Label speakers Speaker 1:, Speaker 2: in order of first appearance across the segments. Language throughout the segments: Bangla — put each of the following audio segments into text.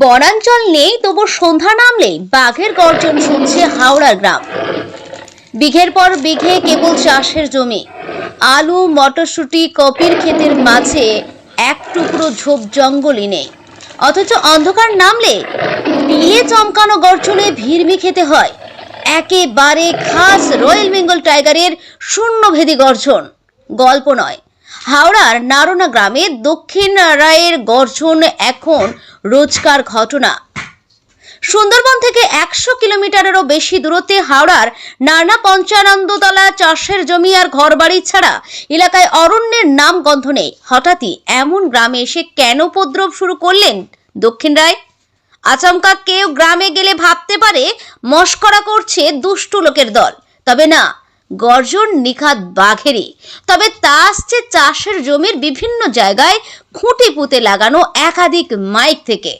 Speaker 1: বনাঞ্চল নেই তবু সন্ধ্যা নামলেই বাঘের গর্জন শুনছে হাওড়ার গ্রাম। বিঘের পর বিঘে কেবল চাষের জমি। আলু, মটরশুঁটি, কপির ক্ষেতের মাঝে এক টুকরো ঝোপ জঙ্গলই নেই। অথচ অন্ধকার নামলে বিয়ে চমকানো গর্জনে ভিড়মি খেতে হয়। একেবারে খাস রয়্যাল বেঙ্গল টাইগারের শূন্যভেদী গর্জন। গল্প নয় হাওড়ার নারোনা গ্রামে দক্ষিণ রায়ের গর্জন এখন রোজকার ঘটনা। সুন্দরবন থেকে একশো কিলোমিটারেরও বেশি দূরত্বে হাওড়ার নানা পঞ্চানন্দতলা চাষের জমি আর ঘরবাড়ি ছাড়া এলাকায় অরণ্যের নাম গন্ধ নেই। হঠাৎই এমন গ্রামে এসে কেন উপদ্রব শুরু করলেন দক্ষিণ রায়? আচমকা কেউ গ্রামে গেলে ভাবতে পারে, মস্করা করছে দুষ্টু লোকের দল। তবে না গর্জন নিখাত বাঘেরই। তবে তা আসছে চাষের জমির বিভিন্ন জায়গায় খুঁটি পুঁতে লাগানো একাধিক মাইক থেকে।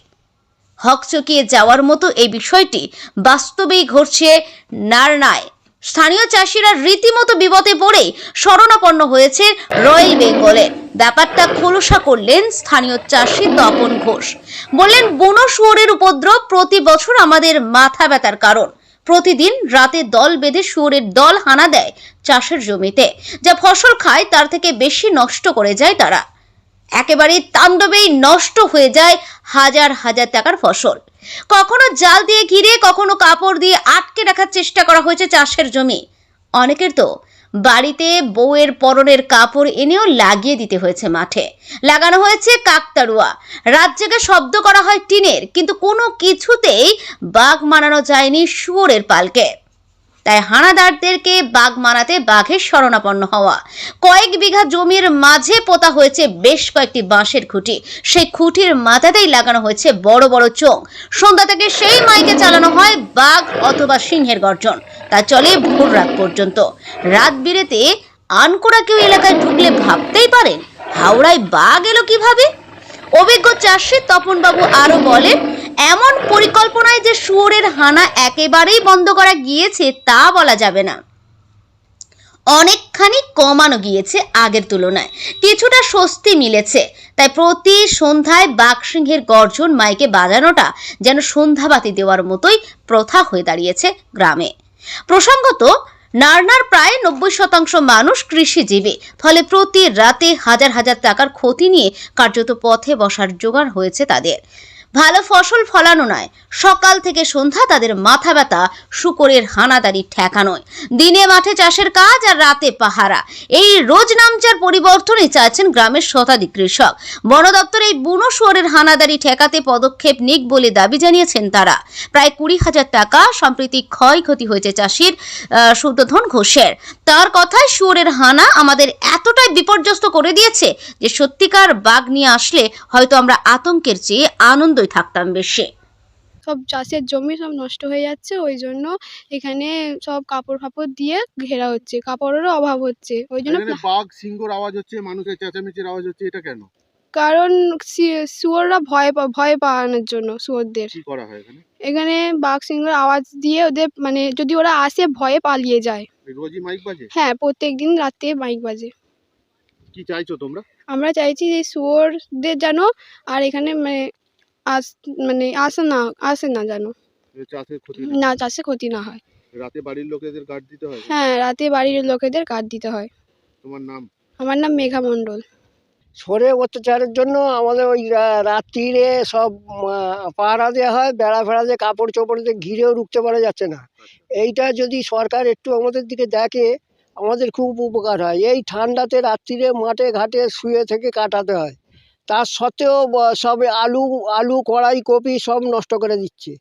Speaker 1: হকচকিয়ে যাওয়ার মতো এই বিষয়টি বাস্তবেই ঘটছে নারনায়। স্থানীয় চাষিরা রীতিমতো বিপদে পড়ে শরণাপন্ন হয়েছে রয়্যাল বেঙ্গলের ব্যাপারটা খোলসা করলেন স্থানীয় চাষি তপন ঘোষ। বললেন, বুনো শুয়োরের উপদ্রব প্রতি বছর আমাদের মাথা ব্যথার কারণ। প্রতিদিন রাতে দল বেঁধে শুয়োরের দল হানা দেয় চাষের জমিতে। যা ফসল খায়, তার থেকে বেশি নষ্ট করে যায় তারা। একেবারে তাণ্ডবেই নষ্ট হয়ে যায় হাজার হাজার টাকার ফসল। কখনো জাল দিয়ে ঘিরে, কখনো কাপড় দিয়ে আটকে রাখার চেষ্টা করা হয়েছে চাষের জমি। অনেকের তো বাড়িতে বউয়ের পরনের কাপড় এনেও লাগিয়ে দিতে হয়েছে মাঠে। লাগানো হয়েছে কাকতারুয়া রাত জেগে শব্দ করা হয় টিনের, কিন্তু কোনো কিছুতেই বাঘ মানানো যায়নি শুয়োরের পালকে। তাই হানাদারদেরকে বাঘ মারাতে বাঘের শরণাপন্ন হওয়া। কয়েক বিঘা জমির মাঝে পোতা হয়েছে বেশ কয়েকটি বাঁশের খুঁটি। সেই খুঁটির মাথাতেই লাগানো হয়েছে বড় বড় চোখ সন্ধ্যা থেকে সেই মাইকে চালানো হয় বাঘ অথবা সিংহের গর্জন। তা চলে ভোর রাত পর্যন্ত। রাত বিরেতে আনকোড়া কেউ এলাকায় ঢুকলে ভাবতেই পারেন হাওড়ায় বাঘ এলো কীভাবে? অভিজ্ঞ চাষি তপনবাবু আরও বলেন এমন পরিকল্পনায় যে শুয়োরের হানা একেবারেই বন্ধ করা গিয়েছে, তা বলা যাবে না। অনেকখানি কমানো গিয়েছে আগের তুলনায়। কিছুটা স্বস্তি মিলেছে। তাই প্রতি সন্ধ্যায় বাঘসিংহের গর্জন মাইকে বাজানোটা যেন সন্ধ্যাবাতি দেওয়ার মতোই প্রথা হয়ে দাঁড়িয়েছে গ্রামে। প্রসঙ্গত, নারনার প্রায় নব্বই শতাংশ মানুষ কৃষিজীবী, ফলে প্রতি রাতে হাজার হাজার টাকার ক্ষতি নিয়ে কার্যত পথে বসার জোগাড় হয়েছে তাদের। ভালো ফসল ফলানো নয়। সকাল থেকে সন্ধ্যা তাদের মাথা ব্যথা, শুকরের হানাদারি ঠেকানোয়। দিনে মাঠে চাষের কাজ আর রাতে পাহারা। এই রোজ নামচার পরিবর্তনই চাইছেন গ্রামের শতাধিক কৃষক। বন দপ্তর এই বুনো শুয়োরের হানাদারি ঠেকাতে পদক্ষেপ নিক বলে দাবি জানিয়েছেন তারা। প্রায় কুড়ি হাজার টাকা সম্প্রতি ক্ষয়ক্ষতি হয়েছে চাষির শুদ্ধধন ঘোষের। তার কথায় শুয়োরের হানা আমাদের এতটাই বিপর্যস্ত করে দিয়েছে যে সত্যিকার বাঘ নিয়ে আসলে হয়তো আমরা আতঙ্কের চেয়ে আনন্দই থাকতাম বেশি।
Speaker 2: সব চাষের জমি সব নষ্ট হয়ে যাচ্ছে ওই জন্য এখানে সব কাপড় ফাপড় দিয়ে ঘেরা হচ্ছে কাপড়েরও অভাব হচ্ছে। ওই জন্য
Speaker 3: বাঘ সিংহর আওয়াজ হচ্ছে মানুষের চেঁচামেচির আওয়াজ হচ্ছে এটা কেন?
Speaker 2: কারণ শুয়োররা ভয় পা- ভয় পাওয়ানোর জন্য শুয়োরদের।
Speaker 3: কি করা হয় এখানে?
Speaker 2: এখানে বাঘ সিংহের আওয়াজ দিয়ে ওদের মানে যদি ওরা আসে ভয়ে পালিয়ে যায়।
Speaker 3: রোজই মাইক বাজে?
Speaker 2: হ্যাঁ প্রত্যেক দিন রাতে মাইক বাজে।
Speaker 3: কি চাইছো তোমরা?
Speaker 2: আমরা চাইছি যে শুয়োরদের যেন আর এখানে মানে আস মানে আসে না আসে না যেন
Speaker 3: যে চাষের ক্ষতি
Speaker 2: না? চাষে ক্ষতি না হয়।
Speaker 3: রাতে বাড়ির লোকেদের গার্ড দিতে হয়?
Speaker 2: হ্যাঁ রাতে বাড়ির লোকেদের কাট দিতে হয়।
Speaker 3: তোমার নাম?
Speaker 2: আমার নাম মেঘা মণ্ডল।
Speaker 4: সরে অত্যাচারের জন্য আমাদের ওই রাত্রিরে সব পাহারা দেওয়া হয় বেড়া ফেড়া দিয়ে কাপড় চোপড় দিয়ে ঘিরেও রুখতে পারা যাচ্ছে না। এইটা যদি সরকার একটু আমাদের দিকে দেখে আমাদের খুব উপকার হয়। এই ঠান্ডাতে রাত্রিরে মাঠে ঘাটে শুয়ে থেকে কাটাতে হয়। তার সত্ত্বেও সব আলু আলু কড়াই কপি সব নষ্ট করে দিচ্ছে।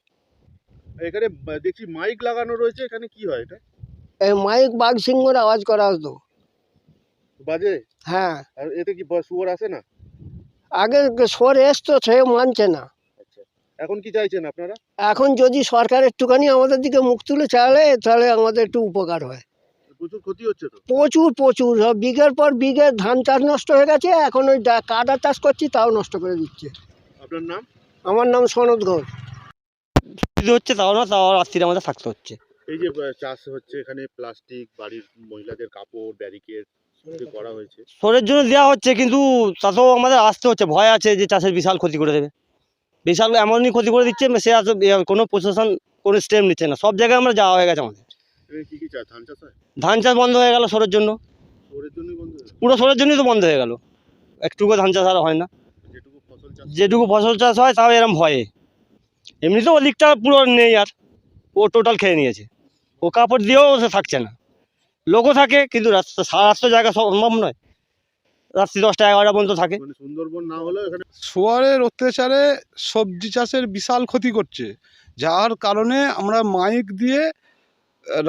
Speaker 3: এখানে দেখি মাইক লাগানো রয়েছে এখানে কি হয় এটা?
Speaker 4: এই মাইক বাঘ সিংহর আওয়াজ করা হতো।
Speaker 3: বাজে?
Speaker 4: হ্যাঁ।
Speaker 3: আর এতে কি শুয়োর আসে না?
Speaker 4: আগে সরে এসতো সে মানছে না।
Speaker 3: আচ্ছা। এখন কি চাইছেন আপনারা?
Speaker 4: এখন যদি সরকার একটুখানি আমাদের দিকে মুখ তুলে চালে তাহলে আমাদের একটু উপকার হয়।
Speaker 3: প্রচুর ক্ষতি হচ্ছে তো?
Speaker 4: প্রচুর প্রচুর। সব বিঘের পর বিঘে ধান চাষ নষ্ট হয়ে গেছে এখন ওই কাদা চাষ করছি তাও নষ্ট করে দিচ্ছে।
Speaker 3: আপনার নাম?
Speaker 4: আমার নাম সনদ ঘোষ।
Speaker 5: হচ্ছে তাও না তাও রাত্রিরে আমাদের থাকতে হচ্ছে।
Speaker 3: এই যে চাষ হচ্ছে এখানে প্লাস্টিক বাড়ির মহিলাদের কাপড় ব্যারিকেড করা হয়েছে।
Speaker 5: শোরের জন্য দেওয়া হচ্ছে কিন্তু তাতেও আমাদের আসতে হচ্ছে। ভয় আছে যে চাষের বিশাল ক্ষতি করে দেবে। বিশাল এমনই ক্ষতি করে দিচ্ছে সে আর কোনো প্রশাসন কোনো স্টেপ নিচ্ছে না। সব জায়গায় আমরা যাওয়া হয়ে গেছে আমাদের।
Speaker 3: ধান চাষ হয়?
Speaker 5: ধান চাষ বন্ধ হয়ে গেল সরের জন্য।
Speaker 3: হয়ে?
Speaker 5: পুরো সরের জন্যই তো বন্ধ হয়ে গেল। একটুকু ধান চাষ আর হয় না।
Speaker 3: যেটুকু ফসল চাষ
Speaker 5: যেটুকু ফসল চাষ হয় তাও এরম ভয়ে এমনিতেও ওদিকটা পুরো নেই আর। ও টোটাল খেয়ে নিয়েছে। ও কাপড় দিয়েও সে থাকছে না। লোকও থাকে কিন্তু রাস্তা সারা রাস্তা জায়গা সম্ভব নয়। রাত্রি দশটা এগারোটা পর্যন্ত থাকে।
Speaker 3: মানে সুন্দরবন না এখানে
Speaker 6: শুয়ারের অত্যাচারে সবজি চাষের বিশাল ক্ষতি করছে। যার কারণে আমরা মাইক দিয়ে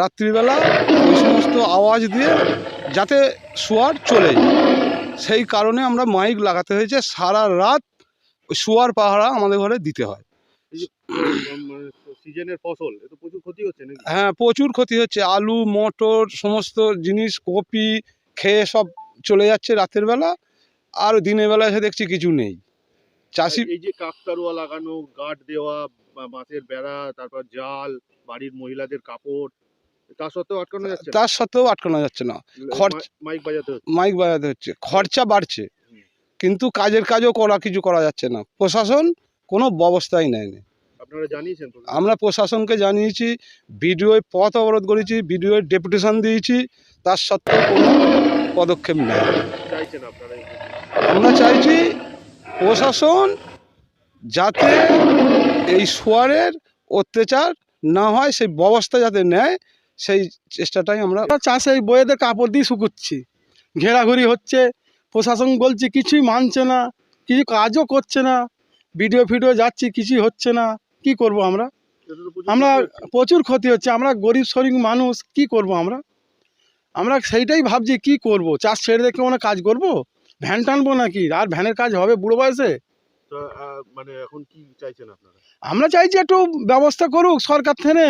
Speaker 6: রাত্রিবেলা ওই সমস্ত আওয়াজ দিয়ে যাতে শোয়ার চলে সেই কারণে আমরা মাইক লাগাতে হয়েছে সারা রাত ওই শুয়ার পাহারা আমাদের ঘরে দিতে হয়।
Speaker 3: সিজনের ফসল প্রচুর ক্ষতি হচ্ছে
Speaker 6: হ্যাঁ প্রচুর ক্ষতি হচ্ছে। আলু মটর সমস্ত জিনিস কপি খেয়ে সব চলে যাচ্ছে রাতের বেলা। আর দিনের বেলা এসে দেখছি কিছু নেই। চাষি
Speaker 3: এই যে কাকতারুয়া লাগানো গার্ড দেওয়া বা মাছের বেড়া তারপর জাল বাড়ির মহিলাদের কাপড় তা সত্ত্বেও আটকানো যাচ্ছে
Speaker 6: তার সত্ত্বেও আটকানো যাচ্ছে না। খরচ-
Speaker 3: মাইক বাজাতে হচ্ছে।
Speaker 6: মাইক বাজাতে হচ্ছে। খরচা বাড়ছে। কিন্তু কাজের কাজও করা কিছু করা যাচ্ছে না। প্রশাসন কোনো ব্যবস্থাই নেয়নি।
Speaker 3: আপনারা জানিয়েছেন
Speaker 6: আমরা প্রশাসনকে জানিয়েছি বিডিও পথ অবরোধ করেছি বিডিও ডেপুটেশন দিয়েছি তার সত্ত্বেও কোনো পদক্ষেপ নেয় আমরা চাইছি প্রশাসন যাতে এই সোয়ারের অত্যাচার না হয় সেই ব্যবস্থা যাতে নেয় সেই চেষ্টাটাই আমরা
Speaker 7: চাষে এই বইয়েদের কাপড় দিয়ে শুকুচ্ছি। ঘেরাঘুরি হচ্ছে প্রশাসন বলছে কিছুই মানছে না কিছু কাজও করছে না ভিডিও ফিডিও যাচ্ছি কিছুই হচ্ছে না কি করব আমরা? আমরা প্রচুর ক্ষতি হচ্ছে আমরা গরিব শরিব মানুষ কি করব আমরা? আমরা সেইটাই ভাবছি কি করব? চাষ ছেড়ে দেখে মনে কাজ করব? ভ্যান টানবো নাকি? আর ভ্যানের কাজ হবে বুড়ো বয়সে?
Speaker 3: মানে এখন কি চাইছেন আপনারা?
Speaker 7: আমরা চাইছি একটু ব্যবস্থা করুক সরকার থেকে।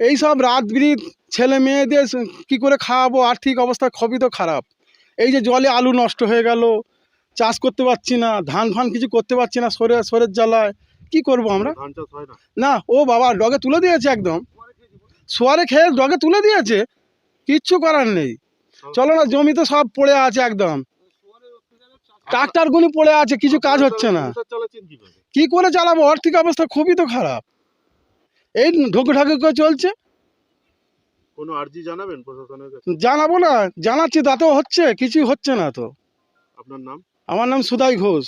Speaker 7: এই সব রাত বিরিত ছেলে মেয়েদের কি করে খাওয়াবো? আর্থিক অবস্থা খুবই তো খারাপ। এই যে জলে আলু নষ্ট হয়ে গেল চাষ করতে পারছি না ধান ফান কিছু করতে পারছি না সরে সরের জ্বালায় কি করব আমরা?
Speaker 3: না।
Speaker 7: ও বাবা ডগে তুলে দিয়েছে একদম। সোয়ারে খেয়ে ডগে তুলে দিয়েছে কিচ্ছু করার নেই। চলো না জমি তো সব পড়ে আছে একদম। ট্রাক্টারগুলি পড়ে আছে কিছু কাজ হচ্ছে না। কি করে চালাবো? আর্থিক অবস্থা খুবই তো খারাপ। এই ঢোকে ঢাকে করে চলছে।
Speaker 3: কোনো আর্জি জানাবেন প্রশাসনের কাছে?
Speaker 7: জানাব না জানাচ্ছি তাতেও হচ্ছে কিছুই হচ্ছে না তো।
Speaker 3: আপনার নাম?
Speaker 7: আমার নাম সুদাই ঘোষ।